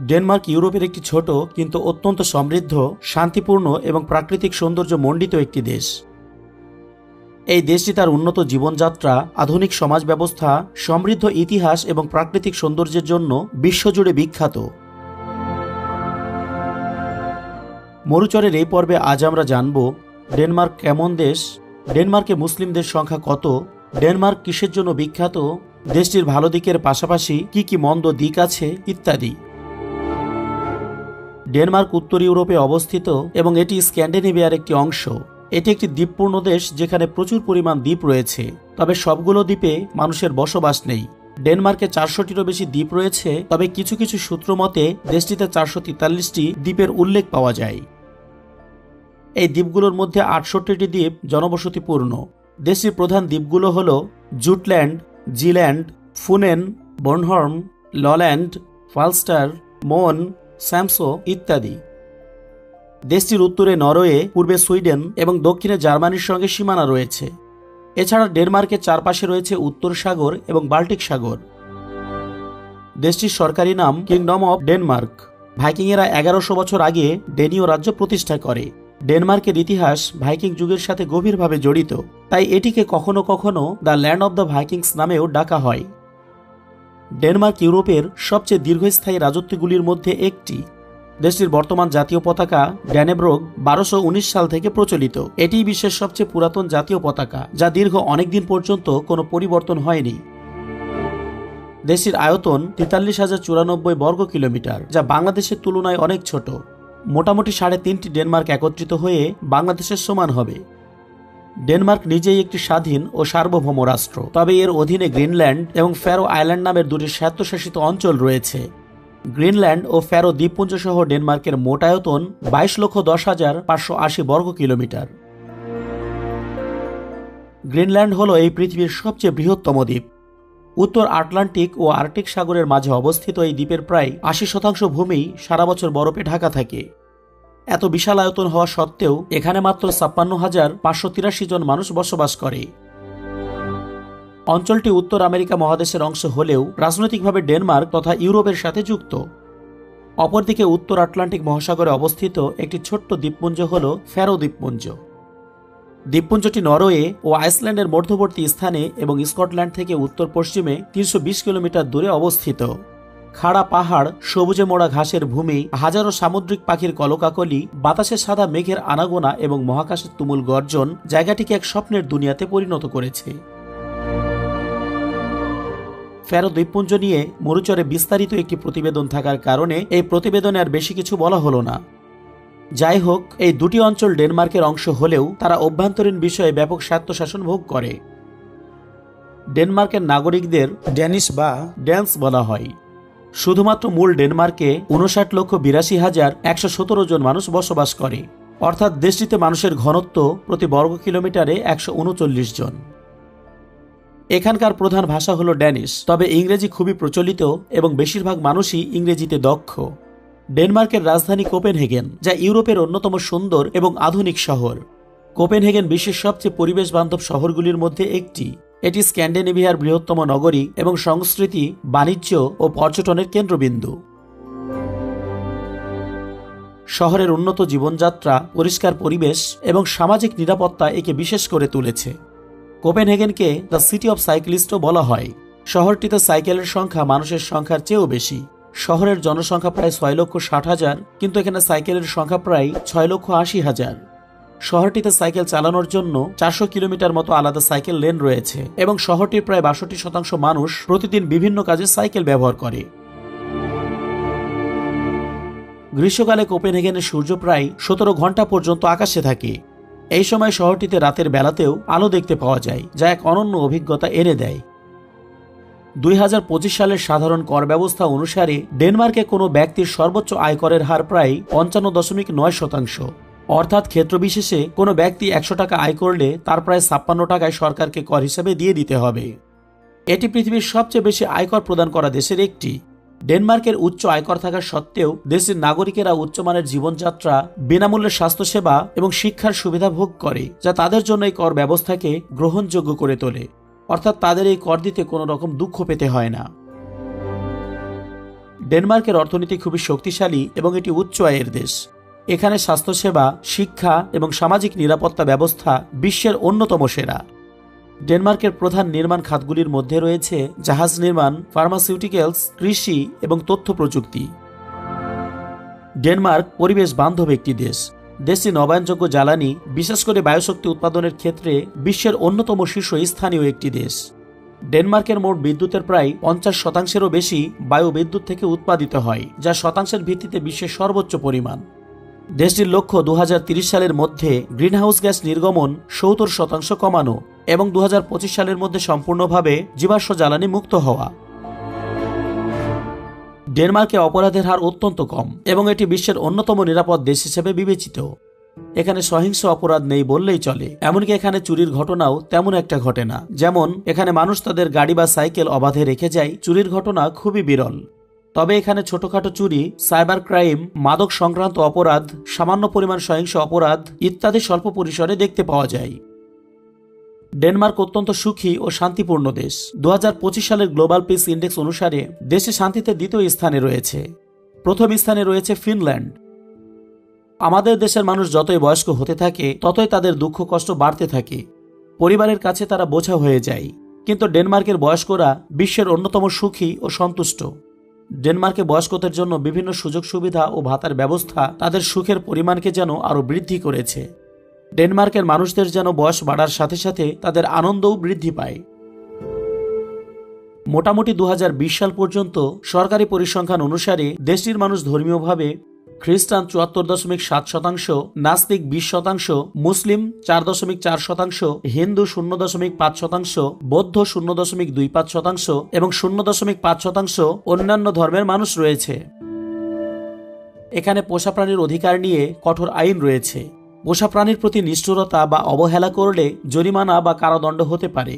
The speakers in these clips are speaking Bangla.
ডেনমার্ক ইউরোপের একটি ছোট কিন্তু অত্যন্ত সমৃদ্ধ, শান্তিপূর্ণ এবং প্রাকৃতিক সৌন্দর্য মণ্ডিত একটি দেশ। এই দেশটি তার উন্নত জীবনযাত্রা, আধুনিক সমাজ ব্যবস্থা, সমৃদ্ধ ইতিহাস এবং প্রাকৃতিক সৌন্দর্যের জন্য বিশ্বজুড়ে বিখ্যাত। মরুচরের এই পর্বে আজ আমরা জানব, ডেনমার্ক কেমন দেশ, ডেনমার্কে মুসলিমদের সংখ্যা কত, ডেনমার্ক কিসের জন্য বিখ্যাত, দেশটির ভালো দিকের পাশাপাশি কি কি মন্দ দিক আছে, ইত্যাদি। ডেনমার্ক, উত্তর ইউরোপে অবস্থিত এবং এটি স্ক্যান্ডিনেভিয়ার একটি অংশ। এটি একটি দ্বীপপূর্ণ দেশ যেখানে প্রচুর পরিমাণ দ্বীপ রয়েছে। তবে সবগুলো দ্বীপে মানুষের বসবাস নেই। ডেনমার্কে চারশোটিরও বেশি দ্বীপ রয়েছে, তবে কিছু কিছু সূত্র মতে, দেশটিতে চারশো তেতাল্লিশটি দ্বীপের উল্লেখ পাওয়া যায়। এই দ্বীপগুলোর মধ্যে আটষট্টিটি দ্বীপ জনবসতিপূর্ণ। দেশটির প্রধান দ্বীপগুলো হল জুটল্যান্ড, জিল্যান্ড, ফুনেন বর্নহর্ম লল্যান্ড, ফালস্টার, মন স্যামসো ইত্যাদি। দেশটির উত্তরে নরওয়ে, পূর্বে সুইডেন এবং দক্ষিণে জার্মানির সঙ্গে সীমানা রয়েছে। এছাড়া ডেনমার্কের চারপাশে রয়েছে উত্তর সাগর এবং বাল্টিক সাগর। দেশটির সরকারি নাম কিংডম অব ডেনমার্ক ভাইকিংয়েরা এগারোশো বছর আগে ডেনীয় রাজ্য প্রতিষ্ঠা করে। ডেনমার্কের ইতিহাস ভাইকিং যুগের সাথে গভীরভাবে জড়িত। তাই এটিকে কখনো কখনো the land of the Vikings নামেও ডাকা হয়। ডেনমার্ক ইউরোপের সবচেয়ে দীর্ঘস্থায়ী রাজত্বগুলির মধ্যে একটি। দেশটির বর্তমান জাতীয় পতাকা ড্যানেব্রোগ বারোশো সাল থেকে প্রচলিত। এটিই বিশ্বের সবচেয়ে পুরাতন জাতীয় পতাকা, যা দীর্ঘ অনেকদিন পর্যন্ত কোনো পরিবর্তন হয়নি। দেশটির আয়তন তেতাল্লিশ হাজার চুরানব্বই বর্গ কিলোমিটার, যা বাংলাদেশের তুলনায় অনেক ছোট। মোটামুটি সাড়ে তিনটি ডেনমার্ক একত্রিত হয়ে বাংলাদেশের সমান হবে। ডেনমার্ক নিজেই একটি স্বাধীন ও সার্বভৌম রাষ্ট্র। তবে এর অধীনে গ্রিনল্যান্ড এবং ফ্যারো আইল্যান্ড নামের দুটি স্বায়ত্তশাসিত অঞ্চল রয়েছে। গ্রিনল্যান্ড ও ফ্যারো দ্বীপপুঞ্জ সহ ডেনমার্কের মোটায়তন বাইশ লক্ষ দশ হাজার পাঁচশো আশি বর্গ কিলোমিটার। গ্রিনল্যান্ড হল এই পৃথিবীর সবচেয়ে বৃহত্তম দ্বীপ। উত্তর আটলান্টিক ও আর্কটিক সাগরের মাঝে অবস্থিত এই দ্বীপের প্রায় আশি শতাংশ ভূমি সারা বছর বরফে ঢাকা থাকে। এত বিশাল আয়তন হওয়া সত্ত্বেও এখানে মাত্র ছাপ্পান্ন হাজার পাঁচশো তিরাশি জন মানুষ বসবাস করে। অঞ্চলটি উত্তর আমেরিকা মহাদেশের অংশ হলেও রাজনৈতিকভাবে ডেনমার্ক তথা ইউরোপের সাথে যুক্ত। অপরদিকে উত্তর আটলান্টিক মহাসাগরে অবস্থিত একটি ছোট্ট দ্বীপপুঞ্জ হল ফ্যারো দ্বীপপুঞ্জ। দ্বীপপুঞ্জটি নরওয়ে ও আইসল্যান্ডের মধ্যবর্তী স্থানে এবং স্কটল্যান্ড থেকে উত্তর পশ্চিমে তিনশো বিশ কিলোমিটার দূরে অবস্থিত। খাড়া পাহাড় সবুজে মোড়া ঘাসের ভূমি হাজারো সামুদ্রিক পাখির কলকাকলি বাতাসে সাদা মেঘের আনাগোনা এবং মহাকাশের তুমুল গর্জন জায়গাটিকে এক স্বপ্নের দুনিয়াতে পরিণত করেছে। ফেরো দ্বীপপুঞ্জ নিয়ে মরুচরে বিস্তারিত একটি প্রতিবেদন থাকার কারণে এই প্রতিবেদনে আর বেশি কিছু বলা হলো না। যাই হোক এই দুটি অঞ্চল ডেনমার্কের অংশ হলেও তারা অভ্যন্তরীণ বিষয়ে ব্যাপক স্বায়ত্তশাসন ভোগ করে। ডেনমার্কের নাগরিকদের ড্যানিশ বা ড্যান্স বলা হয়। শুধুমাত্র মূল ডেনমার্কে উনষাট লক্ষ বিরাশি হাজার একশো সতেরো জন মানুষ বসবাস করে। অর্থাৎ দেশটিতে মানুষের ঘনত্ব প্রতি বর্গ কিলোমিটারে একশো উনচল্লিশ জন। এখানকার প্রধান ভাষা হলো ড্যানিশ, তবে ইংরেজি খুবই প্রচলিত এবং বেশিরভাগ মানুষই ইংরেজিতে দক্ষ। ডেনমার্কের রাজধানী কোপেনহেগেন, যা ইউরোপের অন্যতম সুন্দর এবং আধুনিক শহর। কোপেনহেগেন বিশ্বের সবচেয়ে পরিবেশ বান্ধব শহরগুলির মধ্যে একটি। এটি স্ক্যান্ডিনেভিয়ার বৃহত্তম নগরী এবং সংস্কৃতি, বাণিজ্য ও পর্যটনের কেন্দ্রবিন্দু। শহরের উন্নত জীবনযাত্রা, পরিষ্কার পরিবেশ এবং সামাজিক নিরাপত্তা একে বিশেষ করে তুলেছে। কোপেনহেগেনকে দ্য সিটি অব সাইক্লিস্টও বলা হয়। শহরটিতে সাইকেলের সংখ্যা মানুষের সংখ্যার চেয়েও বেশি। শহরের জনসংখ্যা প্রায় ছয় লক্ষ ষাট হাজার, কিন্তু এখানে সাইকেলের সংখ্যা প্রায় ছয় লক্ষ আশি হাজার। শহরটিতে সাইকেল চালানোর জন্য চারশো কিলোমিটার মতো আলাদা সাইকেল লেন রয়েছে এবং শহরটির প্রায় বাষট্টি শতাংশ মানুষ প্রতিদিন বিভিন্ন কাজে সাইকেল ব্যবহার করে। গ্রীষ্মকালে কোপেনহেগেনের সূর্য প্রায় সতেরো ঘণ্টা পর্যন্ত আকাশে থাকে। এই সময় শহরটিতে রাতের বেলাতেও আলো দেখতে পাওয়া যায়, যা এক অনন্য অভিজ্ঞতা এনে দেয়। দুই হাজার পঁচিশ সালের সাধারণ কর ব্যবস্থা অনুসারে ডেনমার্কে কোনো ব্যক্তির সর্বোচ্চ আয়করের হার প্রায় পঞ্চান্ন দশমিক নয় শতাংশ। অর্থাৎ ক্ষেত্রবিশেষে কোনো ব্যক্তি একশো টাকা আয় করলে তার প্রায় ছাপ্পান্ন টাকায় সরকারকে কর হিসেবে দিয়ে দিতে হবে। এটি পৃথিবীর সবচেয়ে বেশি আয়কর প্রদান করা দেশের একটি। ডেনমার্কের উচ্চ আয়কর থাকা সত্ত্বেও দেশের নাগরিকেরা উচ্চমানের জীবনযাত্রা, বিনামূল্যে স্বাস্থ্যসেবা এবং শিক্ষার সুবিধা ভোগ করে, যা তাদের জন্য এই কর ব্যবস্থাকে গ্রহণযোগ্য করে তোলে। অর্থাৎ তাদের এই কর দিতে কোনো রকম দুঃখ পেতে হয় না। ডেনমার্কের অর্থনীতি খুবই শক্তিশালী এবং এটি উচ্চ আয়ের দেশ। এখানে স্বাস্থ্যসেবা, শিক্ষা এবং সামাজিক নিরাপত্তা ব্যবস্থা বিশ্বের অন্যতম সেরা। ডেনমার্কের প্রধান নির্মাণ খাতগুলির মধ্যে রয়েছে জাহাজ নির্মাণ, ফার্মাসিউটিক্যালস, কৃষি এবং তথ্য প্রযুক্তি। ডেনমার্ক পরিবেশ বান্ধব একটি দেশ। দেশটি নবায়নযোগ্য জ্বালানি, বিশেষ করে বায়ুশক্তি উৎপাদনের ক্ষেত্রে বিশ্বের অন্যতম শীর্ষ স্থানীয় একটি দেশ। ডেনমার্কের মোট বিদ্যুতের প্রায় পঞ্চাশ শতাংশেরও বেশি বায়ু বিদ্যুৎ থেকে উৎপাদিত হয়, যা শতাংশের ভিত্তিতে বিশ্বের সর্বোচ্চ পরিমাণ। দেশটির লক্ষ্য দু সালের মধ্যে গ্রিনহাউস গ্যাস নির্গমন সত্তর শতাংশ কমানো এবং দু হাজার পঁচিশ সালের মধ্যে সম্পূর্ণভাবে জীবাশ্ম জ্বালানি মুক্ত হওয়া। ডেনমার্কে অপরাধের হার অত্যন্ত কম এবং এটি বিশ্বের অন্যতম নিরাপদ দেশ হিসেবে বিবেচিত। এখানে সহিংস অপরাধ নেই বললেই চলে, এমনকি এখানে চুরির ঘটনাও তেমন একটা ঘটে না। যেমন, এখানে মানুষ তাদের গাড়ি বা সাইকেল অবাধে রেখে যায়, চুরির ঘটনা খুবই বিরল। তবে এখানে ছোটখাটো চুরি, সাইবার ক্রাইম, মাদক সংক্রান্ত অপরাধ, সামান্য পরিমাণ সহিংস অপরাধ ইত্যাদি স্বল্প পরিসরে দেখতে পাওয়া যায়। ডেনমার্ক অত্যন্ত সুখী ও শান্তিপূর্ণ দেশ। দু হাজার পঁচিশ সালের গ্লোবাল পিস ইন্ডেক্স অনুসারে দেশে শান্তিতে দ্বিতীয় স্থানে রয়েছে। প্রথম স্থানে রয়েছে ফিনল্যান্ড। আমাদের দেশের মানুষ যতই বয়স্ক হতে থাকে, ততই তাদের দুঃখ কষ্ট বাড়তে থাকে। পরিবারের কাছে তারা বোঝা হয়ে যায়। কিন্তু ডেনমার্কের বয়স্করা বিশ্বের অন্যতম সুখী ও সন্তুষ্ট। ডেনমার্কে বয়স্কদের জন্য বিভিন্ন সুযোগ সুবিধা ও ভাতার ব্যবস্থা তাদের সুখের পরিমাণকে যেন আরও বৃদ্ধি করেছে। ডেনমার্কের মানুষদের যেন বয়স বাড়ার সাথে সাথে তাদের আনন্দও বৃদ্ধি পায়। মোটামুটি দু হাজার বিশ সাল পর্যন্ত সরকারি পরিসংখ্যান অনুসারে দেশটির মানুষ ধর্মীয়ভাবে খ্রিস্টান চুয়াত্তর দশমিক সাত শতাংশ, নাস্তিক বিশ শতাংশ, মুসলিম চার দশমিক চার শতাংশ, হিন্দু শূন্য দশমিক পাঁচ শতাংশ, বৌদ্ধ শূন্য দশমিক দুই পাঁচ শতাংশ এবং শূন্য দশমিক পাঁচ শতাংশ অন্যান্য ধর্মের মানুষ রয়েছে। এখানে পোষা প্রাণীর অধিকার নিয়ে কঠোর আইন রয়েছে। পোষা প্রাণীর প্রতি নিষ্ঠুরতা বা অবহেলা করলে জরিমানা বা কারাদণ্ড হতে পারে।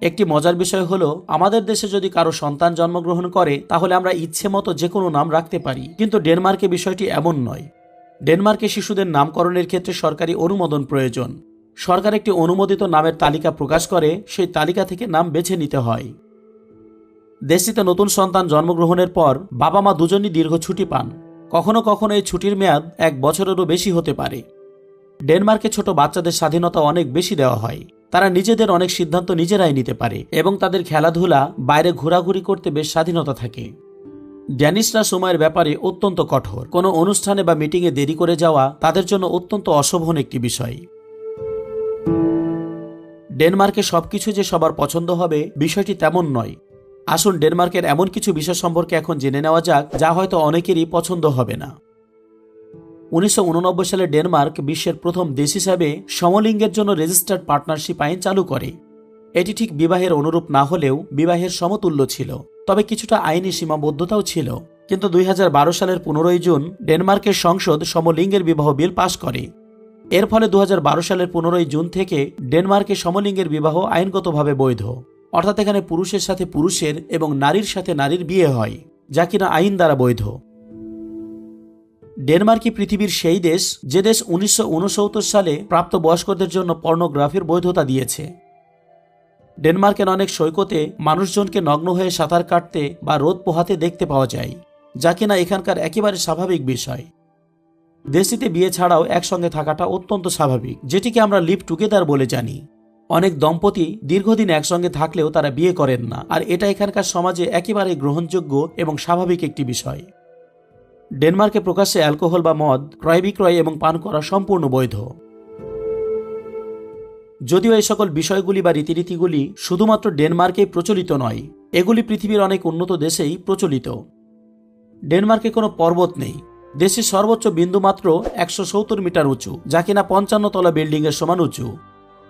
একটি মজার বিষয় হলো, আমাদের দেশে যদি কারও সন্তান জন্মগ্রহণ করে, তাহলে আমরা ইচ্ছে মতো যে কোনো নাম রাখতে পারি। কিন্তু ডেনমার্কে বিষয়টি এমন নয়। ডেনমার্কে শিশুদের নামকরণের ক্ষেত্রে সরকারি অনুমোদন প্রয়োজন। সরকার একটি অনুমোদিত নামের তালিকা প্রকাশ করে, সেই তালিকা থেকে নাম বেছে নিতে হয়। দেশটিতে নতুন সন্তান জন্মগ্রহণের পর বাবা মা দুজনই দীর্ঘ ছুটি পান। কখনো কখনো এই ছুটির মেয়াদ এক বছরেরও বেশি হতে পারে। ডেনমার্কে ছোট বাচ্চাদের স্বাধীনতা অনেক বেশি দেওয়া হয়। তারা নিজেদের অনেক সিদ্ধান্ত নিজেরাই নিতে পারে এবং তাদের খেলাধুলা বাইরে ঘোরাঘুরি করতে বেশ স্বাধীনতা থাকে। ড্যানিশরা সময়ের ব্যাপারে অত্যন্ত কঠোর। কোনো অনুষ্ঠানে বা মিটিংয়ে দেরি করে যাওয়া তাদের জন্য অত্যন্ত অশোভন একটি বিষয়। ডেনমার্কে সবকিছু যে সবার পছন্দ হবে বিষয়টি তেমন নয়। আসুন ডেনমার্কের এমন কিছু বিষয় সম্পর্কে এখন জেনে নেওয়া যাক, যা হয়তো অনেকেরই পছন্দ হবে না। উনিশশো উননব্বই সালে ডেনমার্ক বিশ্বের প্রথম দেশ হিসাবে সমলিঙ্গের জন্য রেজিস্টার্ড পার্টনারশিপ আইন চালু করে। এটি ঠিক বিবাহের অনুরূপ না হলেও বিবাহের সমতুল্য ছিল, তবে কিছুটা আইনি সীমাবদ্ধতাও ছিল। কিন্তু দুই হাজার বারো সালের পনেরোই জুন ডেনমার্কের সংসদ সমলিঙ্গের বিবাহ বিল পাশ করে। এর ফলে দু হাজার বারো সালের পনেরোই জুন থেকে ডেনমার্কে সমলিঙ্গের বিবাহ আইনগতভাবে বৈধ। অর্থাৎ এখানে পুরুষের সাথে পুরুষের এবং নারীর সাথে নারীর বিয়ে হয়, যা কিনা আইন দ্বারা বৈধ। ডেনমার্কই পৃথিবীর সেই দেশ যে দেশ উনিশশো ঊনসত্তর সালে প্রাপ্তবয়স্কদের জন্য পর্নোগ্রাফির বৈধতা দিয়েছে? ডেনমার্কের অনেক সৈকতে মানুষজনকে নগ্ন হয়ে সাঁতার কাটতে বা রোদ পোহাতে দেখতে পাওয়া যায়, যা কিনা এখানকার একেবারে স্বাভাবিক বিষয়। দেশটিতে বিয়ে ছাড়াও একসঙ্গে থাকাটা অত্যন্ত স্বাভাবিক, যেটিকে আমরা লিভ টুগেদার বলে জানি। অনেক দম্পতি দীর্ঘদিন একসঙ্গে থাকলেও তারা বিয়ে করেন না, আর এটা এখানকার সমাজে একেবারে গ্রহণযোগ্য এবং স্বাভাবিক একটি বিষয়। ডেনমার্কে প্রকাশ্যে অ্যালকোহল বা মদ ক্রয় বিক্রয় এবং পান করা সম্পূর্ণ বৈধ। যদিও এই সকল বিষয়গুলি বা রীতিনীতিগুলি শুধুমাত্র ডেনমার্কেই প্রচলিত নয়, এগুলি পৃথিবীর অনেক উন্নত দেশেই প্রচলিত। ডেনমার্কে কোনো পর্বত নেই দেশের সর্বোচ্চ বিন্দু মাত্র একশো সত্তর মিটার উঁচু, যা কিনা পঞ্চান্ন তলা বিল্ডিংয়ের সমান উঁচু।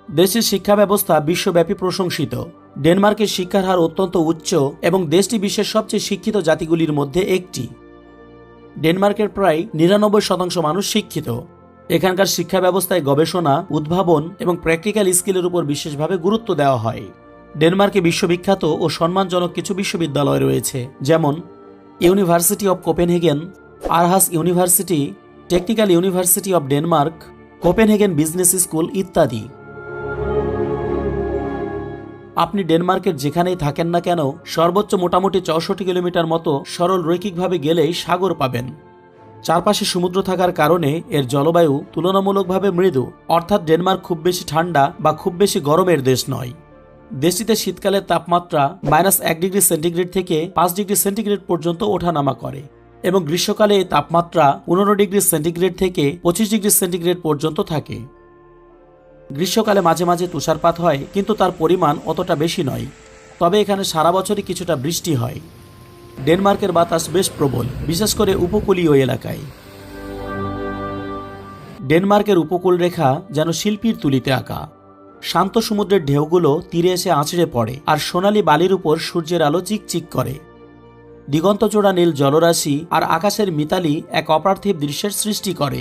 দেশের শিক্ষা ব্যবস্থা বিশ্বব্যাপী প্রশংসিত। ডেনমার্কের শিক্ষার হার অত্যন্ত উচ্চ এবং দেশটি বিশ্বের সবচেয়ে শিক্ষিত জাতিগুলির মধ্যে একটি। ডেনমার্কের প্রায় নিরানব্বই শতাংশ মানুষ শিক্ষিত। এখানকার শিক্ষা ব্যবস্থায় গবেষণা, উদ্ভাবন এবং প্র্যাকটিক্যাল স্কিলের উপর বিশেষভাবে গুরুত্ব দেওয়া হয়। ডেনমার্কে বিশ্ববিখ্যাত ও সম্মানজনক কিছু বিশ্ববিদ্যালয় রয়েছে, যেমন university of Copenhagen, Aarhus university, technical university of Denmark, Copenhagen business school ইত্যাদি। আপনি ডেনমার্কের যেখানেই থাকেন না কেন, সর্বোচ্চ মোটামুটি চৌষট্টি কিলোমিটার মতো সরল রৈখিকভাবে গেলেই সাগর পাবেন। চারপাশে সমুদ্র থাকার কারণে এর জলবায়ু তুলনামূলকভাবে মৃদু, অর্থাৎ ডেনমার্ক খুব বেশি ঠান্ডা বা খুব বেশি গরমের দেশ নয়। দেশটিতে শীতকালের তাপমাত্রা মাইনাস এক ডিগ্রি সেন্টিগ্রেড থেকে পাঁচ ডিগ্রি সেন্টিগ্রেড পর্যন্ত ওঠানামা করে এবং গ্রীষ্মকালে এই তাপমাত্রা পনেরো ডিগ্রি সেন্টিগ্রেড থেকে পঁচিশ ডিগ্রি সেন্টিগ্রেড পর্যন্ত থাকে। গ্রীষ্মকালে মাঝে মাঝে তুষারপাত হয়, কিন্তু তার পরিমাণ অতটা বেশি নয়। তবে এখানে সারা বছরই কিছুটা বৃষ্টি হয়। ডেনমার্কের বাতাস বেশ প্রবল, বিশেষ করে উপকূলীয় এলাকায়। ডেনমার্কের উপকূল রেখা যেন শিল্পীর তুলিতে আঁকা। শান্ত সমুদ্রের ঢেউগুলো তীরে এসে আঁচড়ে পড়ে আর সোনালি বালির উপর সূর্যের আলো চিকচিক করে। দিগন্তজোড়া নীল জলরাশি আর আকাশের মিতালি এক অপার্থিব দৃশ্যের সৃষ্টি করে।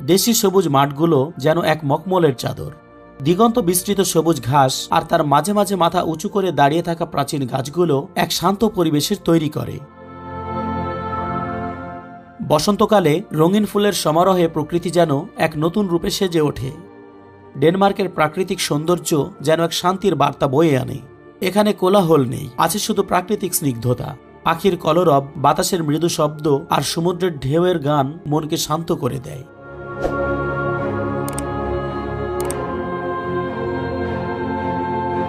দেশি সবুজ মাঠগুলো যেন এক মকমলের চাদর। দিগন্ত বিস্তৃত সবুজ ঘাস আর তার মাঝে মাঝে মাথা উঁচু করে দাঁড়িয়ে থাকা প্রাচীন গাছগুলো এক শান্ত পরিবেশের তৈরি করে। বসন্তকালে রঙিন ফুলের সমারোহে প্রকৃতি যেন এক নতুন রূপে সেজে ওঠে। ডেনমার্কের প্রাকৃতিক সৌন্দর্য যেন এক শান্তির বার্তা বয়ে আনে। এখানে কোলাহল নেই, আছে শুধু প্রাকৃতিক স্নিগ্ধতা। পাখির কলরব, বাতাসের মৃদু শব্দ আর সমুদ্রের ঢেউয়ের গান মনকে শান্ত করে দেয়।